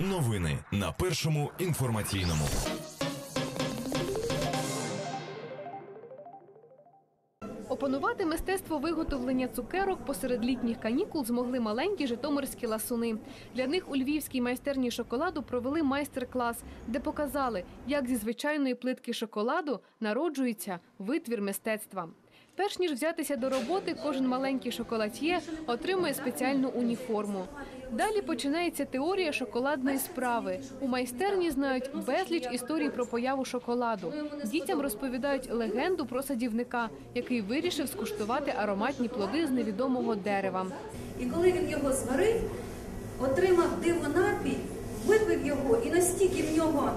Новини на першому інформаційному. Опанувати мистецтво виготовлення цукерок посеред літніх канікул змогли маленькі житомирські ласуни. Для них у львівській майстерні шоколаду провели майстер-клас, де показали, як зі звичайної плитки шоколаду народжується витвір мистецтва. Перш ніж взятися до роботи, кожен маленький шоколад'є отримує спеціальну уніформу. Далі починається теорія шоколадної справи. У майстерні знають безліч історій про появу шоколаду. Дітям розповідають легенду про садівника, який вирішив скуштувати ароматні плоди з невідомого дерева. І коли він його зварив, отримав диво напій, випив його і настільки в нього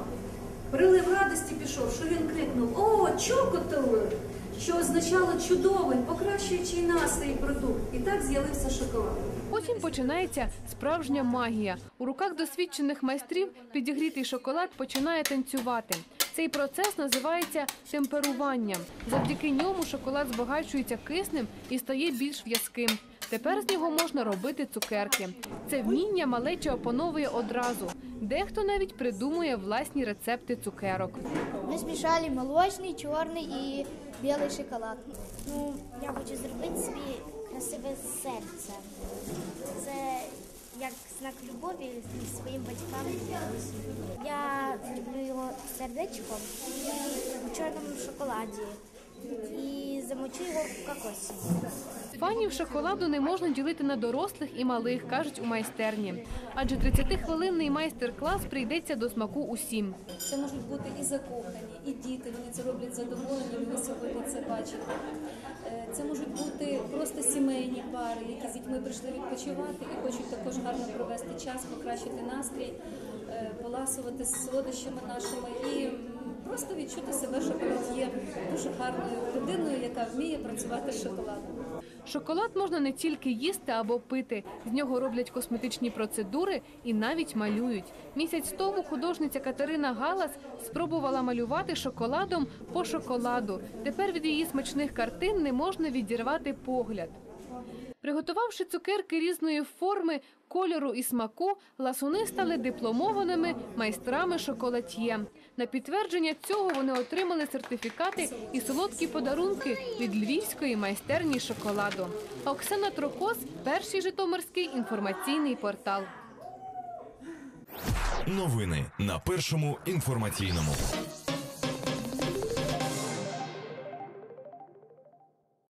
прилив радості пішов, що він крикнув О, чокотове! Що означало чудовий, покращуючий настрій продукт. І так з'явився шоколад. Потім починається справжня магія. У руках досвідчених майстрів підігрітий шоколад починає танцювати. Цей процес називається темперуванням. Завдяки ньому шоколад збагачується киснем і стає більш в'язким. Тепер з нього можна робити цукерки. Це вміння малеча опановує одразу. Дехто навіть придумує власні рецепти цукерок. Ми змішали молочний, чорний і білий шоколад. Ну, я хочу зробити собі красиве серце. Це як знак любові своїм батькам. Я зроблю його сердечком у чорному шоколаді і замочу його в кокосі. Фанів шоколаду не можна ділити на дорослих і малих, кажуть у майстерні. Адже 30-хвилинний майстер-клас прийдеться до смаку усім. Це можуть бути і закохані, і діти. Вони це роблять задоволені. Ви сьогодні це бачите. Е, Це можуть бути просто сімейні пари, які з дітьми прийшли відпочивати і хочуть також гарно провести час, покращити настрій, е, поласувати з солодощами нашими і просто відчути себе шоколад'є дуже гарною людиною, яка вміє працювати з шоколадом. Шоколад можна не тільки їсти або пити. З нього роблять косметичні процедури і навіть малюють. Місяць тому художниця Катерина Галас спробувала малювати шоколадом по шоколаду. Тепер від її смачних картин не можна відірвати погляд. Приготувавши цукерки різної форми, кольору і смаку, ласуни стали дипломованими майстрами шоколад'є. На підтвердження цього вони отримали сертифікати і солодкі подарунки від львівської майстерні шоколаду. Оксана Трокос, перший житомирський інформаційний портал. Новини на першому інформаційному.